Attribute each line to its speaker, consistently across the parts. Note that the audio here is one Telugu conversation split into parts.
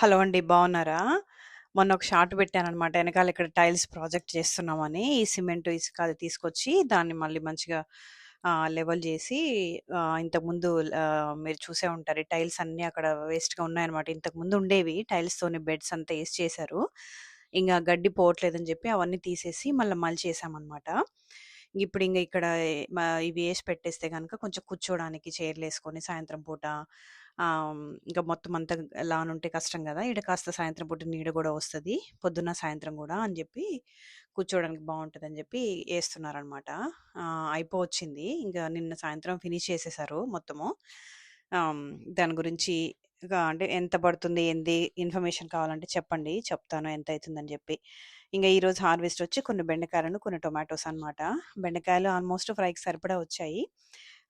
Speaker 1: హలో అండి. బాగున్నారా మొన్న ఒక షార్ట్ పెట్టాననమాట. ఎనకాల ఇక్కడ టైల్స్ ప్రాజెక్ట్ చేస్తున్నామని. ఈ సిమెంట్, ఇసుక అది తీసుకొచ్చి దాన్ని మళ్ళీ మంచిగా ఆహ్, లెవెల్ చేసి ఆహ్, ఇంతకుముందు ఆహ్, మీరు చూసే ఉంటారు. ఈ టైల్స్ అన్నీ అక్కడ వేస్ట్‌గా ఉన్నాయన్నమాట. ఇంతకుముందు ఉండేవి టైల్స్‌తోని బెడ్స్ అంతా ఏసి చేశారు. ఇంగ గడ్డి పోవట్లేదని చెప్పి అవన్నీ తీసేసి మళ్ళా మలిచేసామనమాట. ఇప్పుడు ఇంగ ఇక్కడ మ ఇవి ఏసి పెట్టేస్తే కనుక కొంచెం కూర్చోవడానికి చైర్‌లేసుకొని సాయంత్రం పూట ఇంకా మొత్తం అంతా లాన్ ఉంటే కష్టం కదా ఇక్కడ కాస్త సాయంత్రం పూట నీడ కూడా వస్తుంది పొద్దున్న, సాయంత్రం కూడా అని చెప్పి కూర్చోవడానికి బాగుంటుంది అని చెప్పి వేస్తున్నారనమాట అయిపోవచ్చింది. ఇంకా నిన్న సాయంత్రం ఫినిష్ చేసేసారు మొత్తము. దాని గురించి అంటే ఎంత పడుతుంది? ఏంది? ఇన్ఫర్మేషన్ కావాలంటే చెప్పండి. చెప్తాను ఎంత అవుతుందని చెప్పి ఇంకా ఈరోజు హార్వెస్ట్ వచ్చి కొన్ని బెండకాయలను, కొన్ని టొమాటోస్ అనమాట. బెండకాయలు ఆల్మోస్ట్ ఫ్రైకి సరిపడా వచ్చాయి.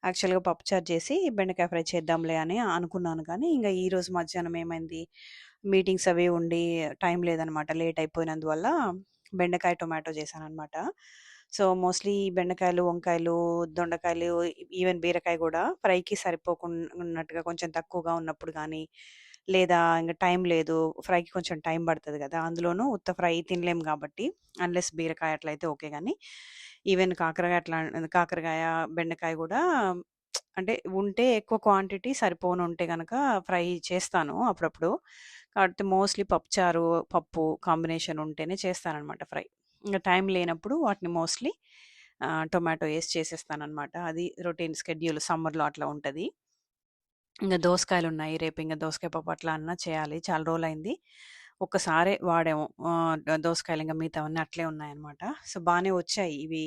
Speaker 1: యాక్చువల్‌గా పప్పుచారు చేసి బెండకాయ ఫ్రై చేద్దాంలే అని అనుకున్నాను కానీ, ఇంకా ఈరోజు మధ్యాహ్నం ఏమైంది, మీటింగ్స్ అవి ఉండి టైం లేదనమాట. లేట్ అయిపోయినందువల్ల బెండకాయ, టొమాటో చేశాననమాట. సో, మోస్ట్‌లీ బెండకాయలు, వంకాయలు, దొండకాయలు, ఈవెన్ బీరకాయ కూడా ఫ్రైకి సరిపోకున్నట్టుగా కొంచెం తక్కువగా ఉన్నప్పుడు కానీ లేదా ఇంకా టైం లేదు, ఫ్రైకి కొంచెం టైం పడుతుంది కదా అందులోనూ ఉత్త ఫ్రై తినలేం కాబట్టి అన్‌లెస్ బీరకాయ అట్లయితే ఓకే కానీ ఈవెన్ కాకరకాయ అట్లా కాకరకాయ, బెండకాయ కూడా అంటే ఉంటే ఎక్కువ క్వాంటిటీ సరిపోను ఉంటే కనుక ఫ్రై చేస్తాను అప్పుడప్పుడు. కాకపోతే మోస్ట్‌లీ పప్పుచారు, పప్పు కాంబినేషన్ ఉంటేనే చేస్తాననమాట ఫ్రై. ఇంకా టైం లేనప్పుడు వాటిని మోస్ట్‌లీ టొమాటో వేసి చేసేస్తాననమాట. అది రొటీన్ స్కెడ్యూల్ సమ్మర్‌లో అట్లా ఉంటుంది ఇంకా దోసకాయలు ఉన్నాయి రేపు ఇంకా దోసకాయ పప్పు అట్లా అన్నా చేయాలి. చాలా రోజులైంది. ఒక్కసారే వాడాము. దోసకాయలు ఇంకా మిగతావన్నీ అట్లే ఉన్నాయన్నమాట. సో, బాగానే వచ్చాయి. ఇవి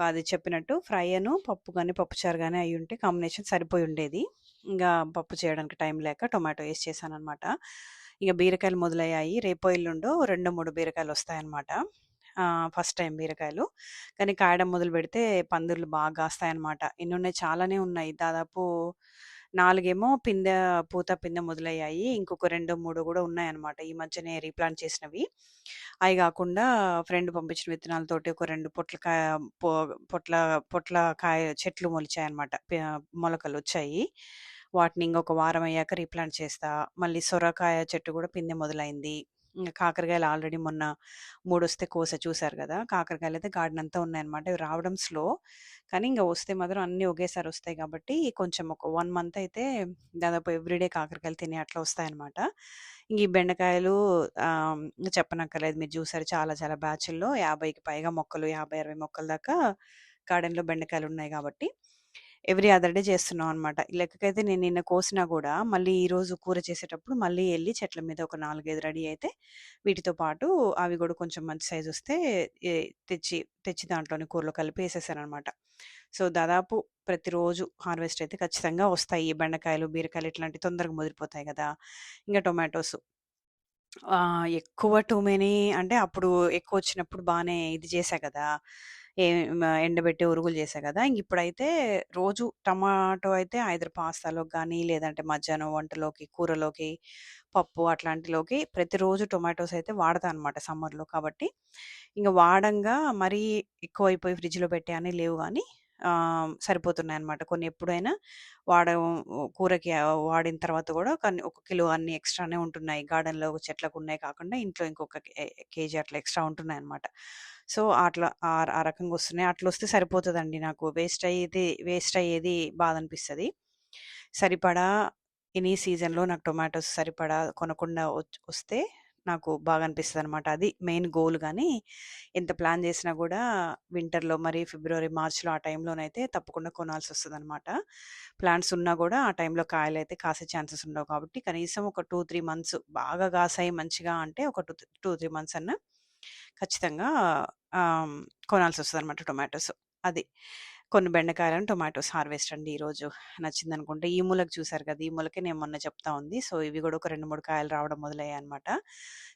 Speaker 1: అది చెప్పినట్టు ఫ్రై అను, పప్పు కానీ పప్పుచారు అవి ఉంటే కాంబినేషన్ సరిపోయి ఉండేది ఇంకా పప్పు చేయడానికి టైం లేక టొమాటో వేస్ట్ చేశాను అనమాట ఇంకా బీరకాయలు మొదలయ్యాయి. రేపో, ఎల్లుండో రెండు మూడు బీరకాయలు వస్తాయన్నమాట ఫస్ట్ టైం బీరకాయలు. కానీ కాయడం మొదలు పెడితే పందిర్లు బాగా గాస్తాయన్నమాట. ఎన్నున్నాయి చాలానే ఉన్నాయి. దాదాపు నాలుగేమో పిందె పూత, పిందె మొదలయ్యాయి. ఇంకొక 2, 3 గూడా ఉన్నాయన్నమాట. ఈ మధ్యనే రీప్లాంట్ చేసినవి. అవి కాకుండా ఫ్రెండ్ పంపించిన విత్తనాలతోటి ఒక రెండు పొట్లకాయ పొ పొట్ల పొట్ల కాయ చెట్లు మొలిచాయన్నమాట. మొలకలు వచ్చాయి వాటిని ఇంకొక వారం అయ్యాక రీప్లాంట్ చేస్తా. మళ్ళీ సొరకాయ చెట్టు కూడా పిందె మొదలైంది. కాకరకాయలు ఆల్రెడీ మొన్న మూడు వస్తే కోస చూసారు కాకరకాయలు అయితే గార్డెన్ అంతా ఉన్నాయన్నమాట. ఇవి రావడం స్లో. కానీ ఇంకా వస్తే మాత్రం అన్నీ ఒకేసారి వస్తాయి కాబట్టి కొంచెం ఒక వన్ మంత్ అయితే దాదాపు ఎవ్రీడే కాకరకాయలు తినే అట్లా వస్తాయన్నమాట. ఇంక ఈ బెండకాయలు చెప్పనక్కర్లేదు. మీరు చూసారు చాలా చాలా బ్యాచ్ల్లో యాభైకి పైగా మొక్కలు 50, 60 మొక్కల దాకా గార్డెన్‌లో బెండకాయలు ఉన్నాయి కాబట్టి ఎవ్రీ అదర్ డే చేస్తున్నాం అనమాట. లెక్కకైతే నేను నిన్న కోసినా కూడా మళ్ళీ ఈరోజు కూర చేసేటప్పుడు మళ్ళీ వెళ్ళి చెట్ల మీద ఒక 4, 5 రెడీ అయితే వీటితో పాటు అవి కూడా కొంచెం మంచి సైజు వస్తే తెచ్చి తెచ్చి దాంట్లోని కూరలో కలిపి ఏసేసాననమాట. సో, దాదాపు ప్రతిరోజు హార్వెస్ట్ అయితే ఖచ్చితంగా వస్తాయి. బెండకాయలు, బీరకాయలు ఇట్లాంటివి తొందరగా ముదిరిపోతాయి కదా ఇంకా టొమాటోస్. ఎక్కువ టూ మెనీ అంటే అప్పుడు ఎక్కువ వచ్చినప్పుడు బాగానే ఇది చేశా కదా ఏ ఎండబెట్టి ఉరుగులు చేశారు కదా ఇంక ఇప్పుడైతే రోజు టమాటో అయితే ఐదర్ పాస్తాలోకి కానీ లేదంటే మధ్యాహ్నం వంటలోకి, కూరలోకి, పప్పు అట్లాంటిలోకి ప్రతిరోజు టొమాటోస్ అయితే వాడతా అనమాట సమ్మర్‌లో. కాబట్టి ఇంకా వాడంగా మరీ ఎక్కువైపోయి ఫ్రిడ్జ్‌లో పెట్టేయన్నీ లేవు కానీ సరిపోతున్నాయి అనమాట కొన్ని ఎప్పుడైనా వాడ కూరకి వాడిన తర్వాత కూడా కొన్ని ఒక కిలో అన్ని ఎక్స్‌ట్రానే ఉంటున్నాయి. గార్డెన్‌లో చెట్లకు ఉన్నాయి కాకుండా ఇంట్లో ఇంకొక కేజీ అట్లా ఎక్స్‌ట్రా ఉంటున్నాయన్నమాట. సో, అట్లా ఆ రకంగా వస్తున్నాయి. అట్లా వస్తే సరిపోతుందండి నాకు. వేస్ట్ అయ్యేది వేస్ట్ అయ్యేది బాధ అనిపిస్తుంది సరిపడా ఎనీ సీజన్‌లో నాకు టొమాటోస్ సరిపడా కొనకుండా వస్తే నాకు బాగా అనిపిస్తుంది అనమాట అది మెయిన్ గోల్ కానీ ఎంత ప్లాన్ చేసినా కూడా వింటర్‌లో మరి ఫిబ్రవరి, మార్చ్‌లో ఆ టైంలోనైతే తప్పకుండా కొనాల్సి వస్తుంది అనమాట ప్లాంట్స్ ఉన్నా కూడా ఆ టైంలో కాయలైతే కాసే ఛాన్సెస్ ఉండవు కాబట్టి కనీసం ఒక 2, 3 మంత్స్ బాగా కాసాయి మంచిగా అంటే ఒక టూ 2, 3 మంత్స్ అన్నా ఖచ్చితంగా కొనాల్సి వస్తుంది అనమాట టొమాటోస్. అది. కొన్ని బెండకాయలను, టొమాటోస్ హార్వెస్ట్ అండి ఈరోజు. నచ్చిందనుకుంటే ఈ మూలకి చూసారు కదా! ఈ మూలకే నేను మొన్న చెప్తా ఉంది. సో, ఇవి కూడా ఒక 2, 3 కాయలు రావడం మొదలయ్యాయి అనమాట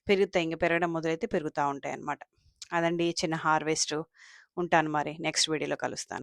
Speaker 1: పెరుగుతాయి. ఇంకా పెరగడం మొదలైతే పెరుగుతా ఉంటాయన్నమాట. అదండి చిన్న హార్వెస్ట్ ఉంటాను మరి. నెక్స్ట్ వీడియోలో కలుస్తాను.